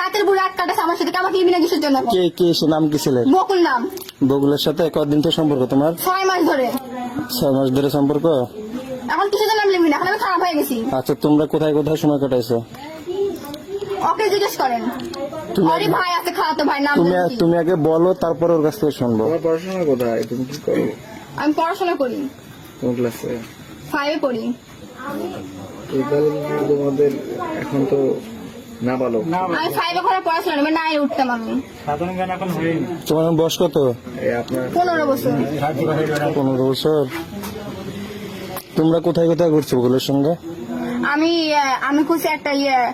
রাতের বুড়ো রাত কাটাছে আমার সাথে আমাকে ইবিনা কিসের জন্য কে কে সে নাম কি ছেলে? বকুল নাম। বগুলের সাথে কদিন তো সম্পর্ক তোমার? ছয় মাস ধরে। ছয় মাস ধরে সম্পর্ক? এখন কিসের জন্য লিখবি না এখন আমি খারাপ হয়ে গেছি। আচ্ছা তোমরা কোথায় কোথায় সময় কাটাইছো? ওকে জিজ্ঞেস করেন। তুমি ভাই আছে খাওয়াতো ভাই নাম তুমি তুমি আগে বলো তারপর ওর কাছ থেকে শুনব। তোমার পড়াশোনা কোথায়? তুমি কি করো? আমি পড়াশোনা করি। কোন ক্লাসে? ফাইভে পড়ি। তোমাদের এখন তো না বলো আমি ফাইভে করে পড়াশোনা নেবে নাইনে উঠতাম আমি। তোমার এখন বয়স কত? পনেরো বছর। পনেরো বছর। তোমরা কোথায় কোথায় ঘুরছো ওগুলোর সঙ্গে? আমি আমি খুঁজছি একটা ইয়ে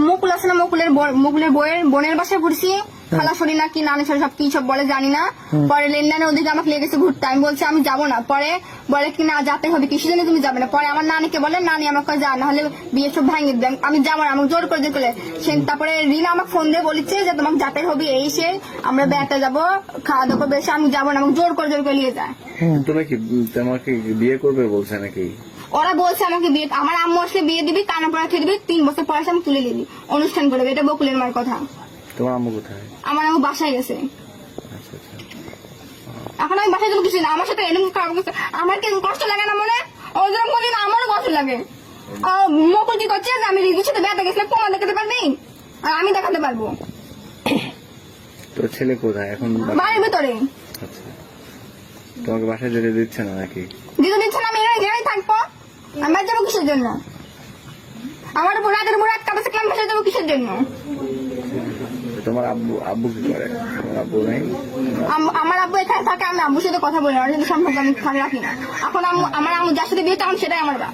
মুকুল আছে না মুকুলের ব- মুকুলের বইয়ের বোনের বাসায় ঘুরছি। খালা শরী না কি নানি শরী সব কি সব বলে জানি না। পরে লেনদেনের ওদিকে আমাকে লেগেছে ঘুরতে। আমি বলছি আমি যাব না। পরে বলে কি না যেতে হবে কিসের জন্য তুমি যাবে না। পরে আমার নানিকে বলে নানি আমাকে যা না হলে বিয়ে সব ভাঙিয়ে দেন আমি যাব না আমাকে জোর করে জোর করে সে তারপরে রিনা আমাকে ফোন দিয়ে বলেছে যে তোমাকে যাতে হবে এই সে আমরা বেড়াতে যাব খাওয়া দাওয়া করবে। আমি যাব না আমাকে জোর করে জোর করে নিয়ে যায়। তুমি কি তোমাকে বিয়ে করবে বলছে নাকি? ওরা বলছে আমাকে বিয়ে আমার আম্মু আসলে বিয়ে দিবি কানা পড়া খেয়ে দিবি তিন বছর পরে আমি তুলে দিবি অনুষ্ঠান করবে এটা বকুলের মার কথা। তোমার আম্মু কোথায়? আমার আম্মু বাসায় গেছে। আচ্ছা আচ্ছা। এখন আমি বাসায় যাব কিছু না আমার সাথে এরকম খারাপ করছে আমার কি কষ্ট লাগে না মনে? ও যেরকম বলি না আমারও কষ্ট লাগে। আর মকুল কি করছে? যে আমি রিজুর সাথে বেড়াতে গেছিলাম প্রমাণ দেখাতে পারবি? আর আমি দেখাতে পারব। তোর ছেলে কোথায়? এখন বাড়ির ভিতরে। আচ্ছা। তোমাকে বাসায় যেতে দিচ্ছে না নাকি? দিচ্ছে না আমি এখানে থাকব। আমি যাব কিসের জন্য? আমার উপর রাতের উপর রাত যাব কিসের জন্য? তোমার আব্বু আব্বু কি করে? তোমার আব্বু নেই? আম- আমার আব্বু এখানে থাকে আমি আব্বুর সাথে কথা বলি না ওর সাথে সম্পর্ক আমি খারাপ রাখি না। এখন আমার আম্মু যার সাথে বিয়ে তখন সেটাই আমার বাপ।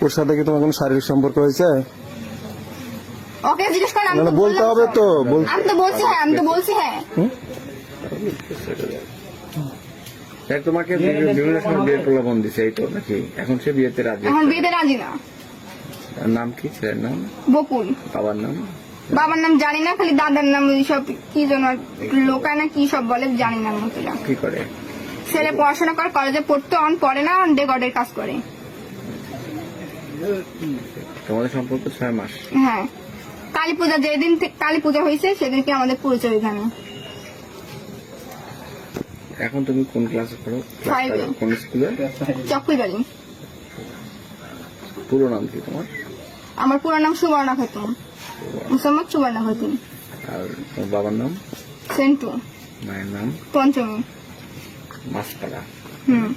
ওর সাথে কি তোমার কোনো শারীরিক সম্পর্ক হয়েছে? ওকে জিজ্ঞেস করেন আমি তো বলতে হবে তো, আমি তো বলছি হ্যাঁ আমি তো বলছি হ্যাঁ। তোমাকে বিভিন্ন সময় বিয়ের প্রলোভন দিছে এই তো নাকি? এখন সে বিয়েতে রাজি এখন বিয়েতে রাজি না। নাম কি ছেলের নাম? বকুল। বাবার নাম? বাবার নাম জানি না খালি দাদার নাম সব কি লোকায় না কি সব বলে জানি না কি করে? ছেলে পড়াশোনা করে কলেজে পড়তে অন পড়ে না ডেকর্ডের কাজ করে। তোমাদের সম্পর্ক ছয় মাস। হ্যাঁ। কালী পূজা যেদিন থেকে কালী পূজা হয়েছে সেদিনকে আমাদের পরিচয় এখানে। এখন তুমি কোন ক্লাসে পড়ো? কোন স্কুলে চকুই বাড়ি পুরো নাম কি তোমার? আমার পুরো নাম সুবর্ণা খাতুন। মুসম্মদ সুবর্ণা খাতুন। আর তোমার বাবার নাম? সেন্টু। মায়ের নাম? পঞ্চমী। মাসপাড়া। হুম।